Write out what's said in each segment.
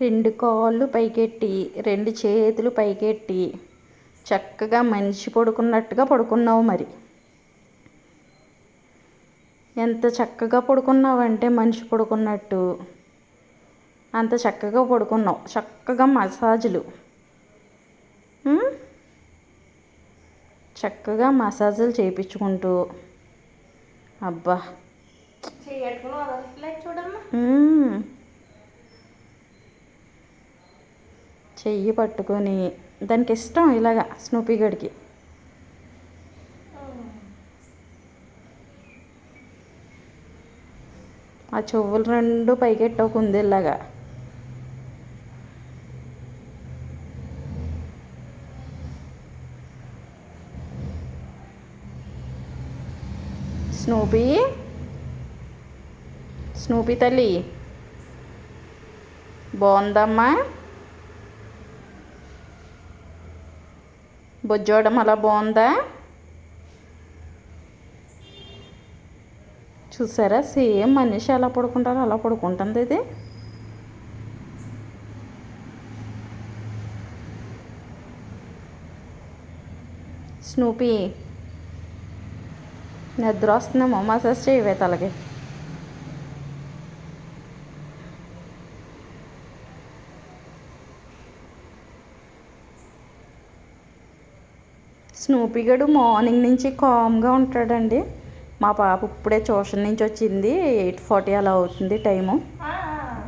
రెండు కాళ్ళు పైకెట్టి రెండు చేతులు పైకెట్టి చక్కగా మనిషి పడుకున్నట్టుగా పడుకున్నావు మరి. ఎంత చక్కగా పడుకున్నావంటే మనిషి పడుకున్నట్టు. అంత చక్కగా పడుకున్నావు. చక్కగా మసాజులు? చక్కగా మసాజులు చేయించుకుంటూ అబ్బా. చూడమ్మా. చెయ్యి పట్టుకొని దానికి ఇష్టం ఇలాగా స్నూపీగడికి ఆ చెవులు రెండు పైకెట్టవు కుందేలాగా స్నూపీ స్నూపీ తల్లి? బాగుందమ్మా? బొజ్జోడం అలా బాగుందా? చూసారా? సేమ్ మనిషి ఎలా పడుకుంటారో అలా పడుకుంటుంది ఇది. స్నూపీ నిద్ర వస్తుందేమో మసాజ్ చేయవే తలకి. స్నూపీ గడు మార్నింగ్ నుంచి కామ్గా ఉంటాడండి. మా పాప ఇప్పుడే ట్యూషన్ నుంచి వచ్చింది. ఎయిట్ ఫార్టీ అలా అవుతుంది టైము.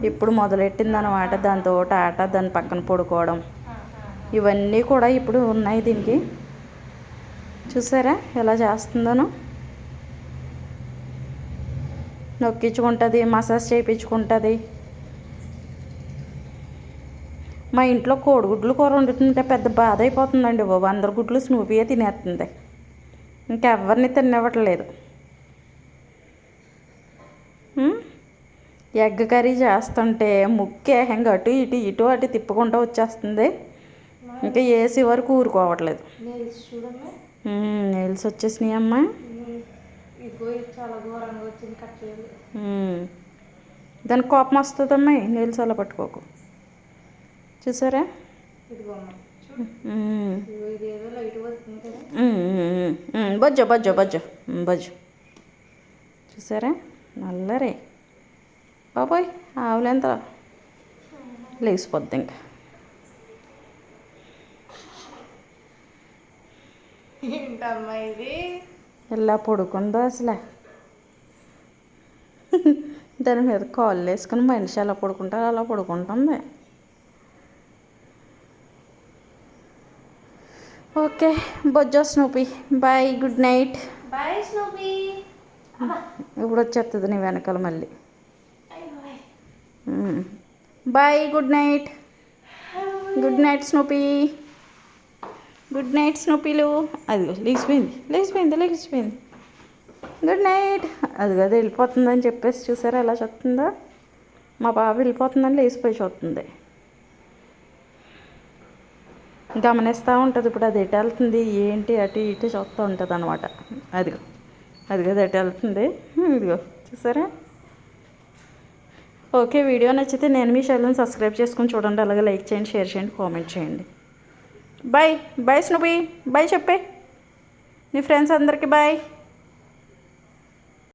ఇప్పుడు మొదలెట్టింది అనమాట దాంతో ఆట దాని పక్కన పడుకోవడం. ఇవన్నీ కూడా ఇప్పుడు ఉన్నాయి దీనికి. చూసారా ఎలా చేస్తుందను? నొక్కించుకుంటుంది మసాజ్ చేయించుకుంటుంది. మా ఇంట్లో కోడిగుడ్లు కూర వండుతుంటే పెద్ద బాధ అయిపోతుందండి బాబు. అందరు గుడ్లు స్నూపీయే తినేస్తుంది. ఇంకెవరిని తినివ్వట్లేదు. ఎగ్ కర్రీ చేస్తుంటే ముక్కే ఏకంగా అటు ఇటు ఇటు అటు తిప్పుకుంటూ వచ్చేస్తుంది. ఇంకా ఏసీ వరకు ఊరుకోవట్లేదు. నెయిల్స్ వచ్చేసినాయి అమ్మా. దానికి కోపం వస్తుందమ్మా నెయిల్స్ అలా పట్టుకోకు. చూసారా? బజ్జో బజ్జో బజ్జో. బజ్జో. చూసారా? నల్లరే బాబోయ్ ఆవులెంత లేచిపోద్ది ఇంకా. ఎలా పడుకుందో అసలు. దాని మీద కాళ్ళు వేసుకుని మనిషి ఎలా పడుకుంటారో అలా పడుకుంటుంది. Okay బొజ్జో Snoopy bye good night bye Snoopy ఇప్పుడు వచ్చేస్తుంది నీ వెనకాల మళ్ళీ. Bye good night good night Snoopy good night స్నూపీలు అదిగో లేచిపోయింది లేచిపోయింది లేచిపోయింది. గుడ్ నైట్ అది కదా వెళ్ళిపోతుందని చెప్పేసి చూసారా ఎలా చూస్తుందో మా బాబు వెళ్ళిపోతుందని లేచిపోయి చూస్తుంది గమనిస్తూ ఉంటుంది. ఇప్పుడు అది ఎటు వెళ్తుంది ఏంటి అటు ఇటు చూస్తూ ఉంటుంది అనమాట అదిగో అదిగో అది ఎటు వెళ్తుంది. ఇదిగో చూసారా? ఓకే వీడియో నచ్చితే నేను మీ ఛానల్ని సబ్స్క్రైబ్ చేసుకొని చూడండి. అలాగే లైక్ చేయండి షేర్ చేయండి కామెంట్ చేయండి. బాయ్ బాయ్ స్నూపీ బాయ్ చెప్పే. నీ ఫ్రెండ్స్ అందరికీ బాయ్.